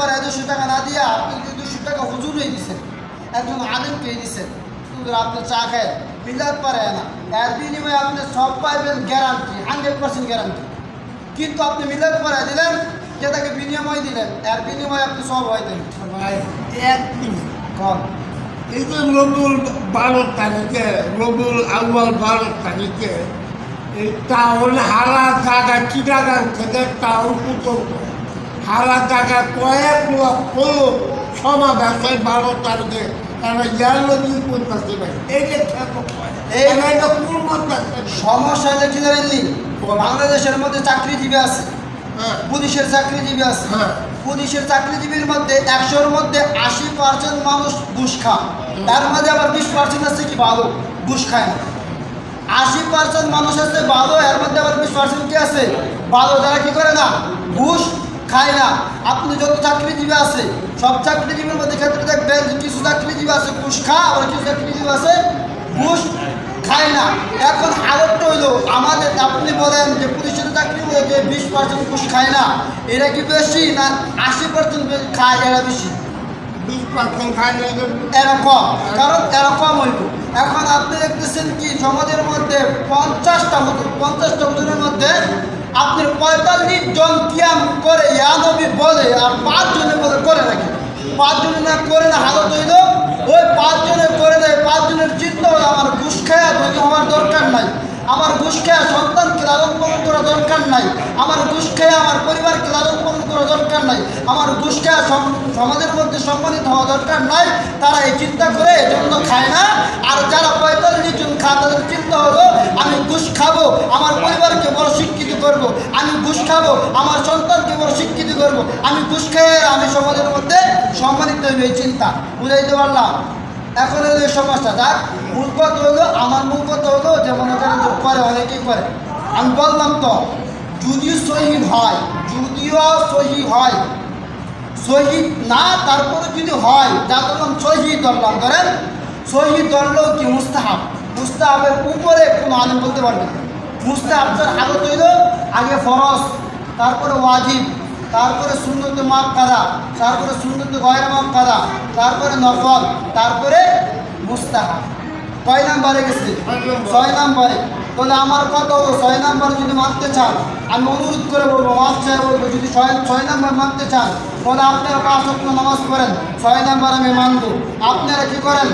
পরে দুশো টাকা না দিয়া আপনি যদি দুশো টাকা হুজুর হয়ে দিচ্ছেন একজন আলেমকে দিচ্ছেন হুজুর আপনি চা খায় মিলাদ পারে না। এর বিনিময়ে আপনি সব পাইবেন গ্যারান্টি হান্ড্রেড পার্সেন্ট গ্যারান্টি কিন্তু আপনি মিলাদ পারে দিলেন যে তাকে বিনিময় দিলেন এর বিনিময়ে আপনি সব হয়তেন ভাই এক মিনিট। কম। এই যে রবিউল বারো তারিখে রবিউল আউয়াল বারো তারিখে এই টাউন হারা জায়গা চিটাগাং থেকে টাউন পর্যন্ত হারা টাকা কয়েক লক্ষ লোক সমাবেশ হয় বারো তারিখে। সমস্যা হলে কি জানেননি বাংলাদেশের মধ্যে চাকরিজীবী আছে। হ্যাঁ। পুলিশের চাকরিজীবী আছে। হ্যাঁ। পুলিশের চাকরিজীবীর মধ্যে একশোর মধ্যে আশি পার্সেন্ট মানুষ ঘুষ খায়। তার মধ্যে আবার বিশ পার্সেন্ট আছে কি ভালো ঘুষ খায় না। আশি পার্সেন্ট মানুষ আছে ভালো এর মধ্যে আবার বিশ পার্সেন্ট কি আছে? ভালো তারা কি করে না? ঘুষ খায় না। আপনি যত চাকরিজীবী আছে সব চাকরিজীবীর মধ্যে ক্ষেত্রে দেখবেন যে কিছু চাকরিজীবী আছে ঘুষ খা আবার কিছু চাকরিজীবী আছে ঘুষ খায় না। এখন আরেকটা হইল আমাদের আপনি বলেন যে পুলিশের চাকরি বলে যে বিশ পার্সেন্ট ঘুষ খায় না এরা কি বেশি না আশি পার্সেন্ট খায় এরা বেশি? বিশ পার্সেন্ট খাই না কম কারণ এরা কম হইব। এখন আপনি দেখতেছেন কি সমাজের মধ্যে পঞ্চাশটা হুজুর পঞ্চাশটা হুজুরের মধ্যে আপনি পঁয়তাল্লিশ জন কিয়াম বলে আর পাঁচ জনে বলে করে নাকি পাঁচ জনে না করে না হালত হইল, ওই পাঁচ জনে করে দেয়। পাঁচ জনের চিন্তা হলো আমার ঘুষ খায়া ধনী হওয়ার দরকার নাই। আমার ঘুষ খেয়ে সন্তানকে লালন পালন করা দরকার নাই। আমার ঘুষ খেয়ে আমার পরিবারকে লালন পালন করা দরকার নাই। আমার ঘুষ খেয়ে সম- সমাজের মধ্যে সম্মানিত হওয়া দরকার নাই। তারা এই চিন্তা করে এজন্য খায় না। আর যারা পঁয়তাল্লিশ জন খায়, তাদের চিন্তা হলো, আমি ঘুষ খাব, আমার করব। আমি ঘুষ খাব, আমার সন্তানকে বড় শিক্ষিত করব। আমি ঘুষ খেয়ে আমি সমাজের মধ্যে সম্মানিত হইব এই চিন্তা বুঝাইতে পারলাম এখন হলো সমস্যা, যাক মূল হলো, আমার মূল হলো, যে মনে করেন করে, অনেকেই করে আমি বললাম তো যদি সহি হয়, যদিও সহি হয়, সহি না, তারপরে যদি হয় যা ধরলাম সহি ধরলাম, ধরেন, সহি ধরলেও কি মুস্তাহাব মুস্তাহাবের উপরে কোনো আলেম বলতে পারবে না। মুস্তাহাবটার হালত হইল আগে ফরস তারপরে ওয়াজিব, তারপরে সুন্দর মাপ কাদা, তারপরে সুন্দর গয়ের মাপ কাদা, তারপরে নফল, তারপরে মুস্তাহাব। কয় নাম্বারে গেছে। ছয় নাম্বারে। তাহলে আমার হলো, ছয় নাম্বার যদি মানতে চান, আমি অনুরোধ করে বলব মাছ চাই বলব, যদি ছয় ছয় নাম্বার মানতে চান, তাহলে আপনারা পাঁচ অক্ট নামাজ পড়েন। ছয় নাম্বার আমি মানবো। আপনারা কি করেন?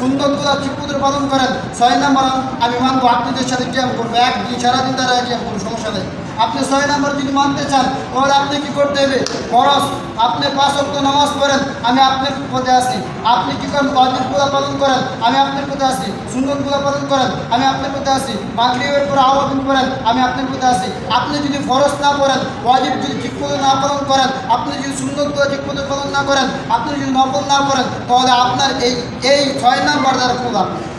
সুন্দরগুলো চিপুদের পালন করেন। ছয় নাম্বার আমি মানবো, আপনাদের সাথে ক্যাম্প করব। একদিন সারাদিন তারা ক্যাম্প করব, সমস্যা নেই। আপনি ছয় নাম্বার যদি মানতে চান, তাহলে আপনি কি করতে হবে? খরচ আপনি পাঁচ অক্ট নামাজ পড়েন, আমি আপনার পথে আসি আপনি কি করেন? ওয়াজিবগুলো পালন করেন, আমি আপনার পথে আসি সুন্দরগুলো পালন করেন, আমি আপনার পথে আসি মাগরিবের পরে আওয়াবিন করেন, আমি আপনার পথে আসি আপনি যদি ফরজ না করেন ওয়াজিব যদি ঠিক মতো না পালন করেন, আপনি যদি সুন্দরগুলো ঠিক মতো পালন না করেন, আপনি যদি নফল না করেন, তাহলে আপনার এই এই ছয় নাম্বার দ্বারা নেই।